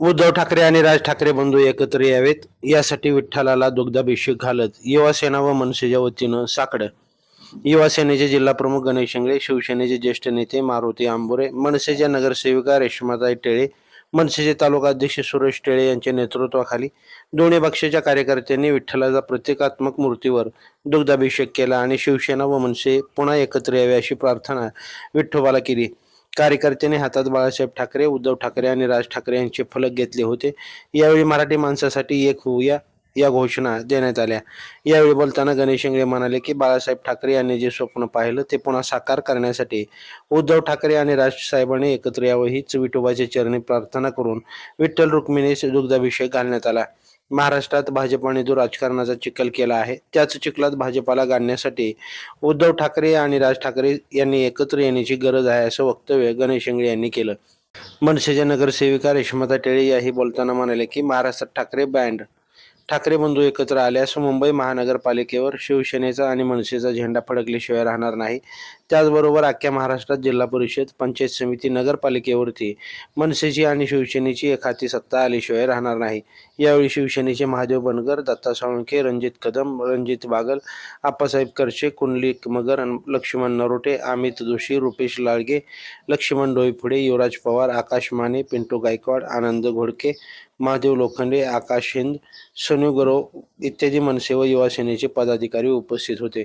उद्धव ठाकरे आणि राज ठाकरे बंधू एकत्र यावेत. यासाठी विठ्ठलाला दुग्धाभिषेक घालत युवासेना व मनसेच्या वतीनं साकडं. युवासेनेचे जिल्हाप्रमुख जिल्हा प्रमुख गणेश शिंगळे शिवसेनेचे ज्येष्ठ नेते मारुती आंबोरे मनसेच्या नगरसेविका रेश्माताई टेळे मनसेचे तालुका अध्यक्ष सुरेश टेळे यांच्या नेतृत्वाखाली दोन्ही पक्षाच्या कार्यकर्त्यांनी विठ्ठलाचा प्रतिकात्मक मूर्तीवर दुग्धाभिषेक केला आणि शिवसेना व मनसे पुन्हा एकत्र यावे अशी प्रार्थना विठ्ठोबाला केली. कार्यकर्त्यांनी हातात बाळासाहेब ठाकरे उद्धव ठाकरे आणि राज ठाकरे यांचे फलक घेतले होते. यावेळी मराठी माणसासाठी एक होऊया या घोषणा देण्यात आल्या. यावेळी बोलताना गणेश इंगळे म्हणाले की बाळासाहेब ठाकरे यांनी जे स्वप्न पाहिलं ते पुन्हा साकार करण्यासाठी उद्धव ठाकरे आणि राज साहेबांनी एकत्र यावं हीच विठोबाचे चरणी प्रार्थना करून विठ्ठल रुक्मिणीस दुग्धाभिषेक घालण्यात आला. महाराष्ट्रात भाजपाने जो राजकारणाचा चिखल केला आहे. त्याच चिखलात भाजपाला गाडण्यासाठी उद्धव ठाकरे आणि राज ठाकरे यांनी एकत्र येण्याची गरज आहे असं वक्तव्य गणेश इंगळे यांनी केलं. मनसेच्या नगरसेविका रेश्माता टेळे याही बोलताना म्हणाले की महाराष्ट्रात ठाकरे बँड ठाकरे बंधू एकत्र आल्यास मुंबई महानगरपालिकेवर शिवसेनेचा आणि मनसेचा झेंडा फडकल्याशिवाय राहणार नाही. त्याचबरोबर अख्ख्या महाराष्ट्रात जिल्हा परिषद पंचायत समिती नगरपालिकेवरती मनसेची आणि शिवसेनेची एखादी सत्ता आल्याशिवाय राहणार नाही. यावेळी शिवसेनेचे महादेव बनगर दत्ता साळुंखे रणजित कदम रणजित बागल आप्पासाहेब करशे कुंडली मगर लक्ष्मण नरोटे अमित जोशी रुपेश लाळगे लक्ष्मण डोईफुडे युवराज पवार आकाश माने पिंटू गायकवाड आनंद घोडके महादेव लोखंडे आकाश हिंद सनू गरव इत्यादी मनसे व युवासेनेचे पदाधिकारी उपस्थित होते.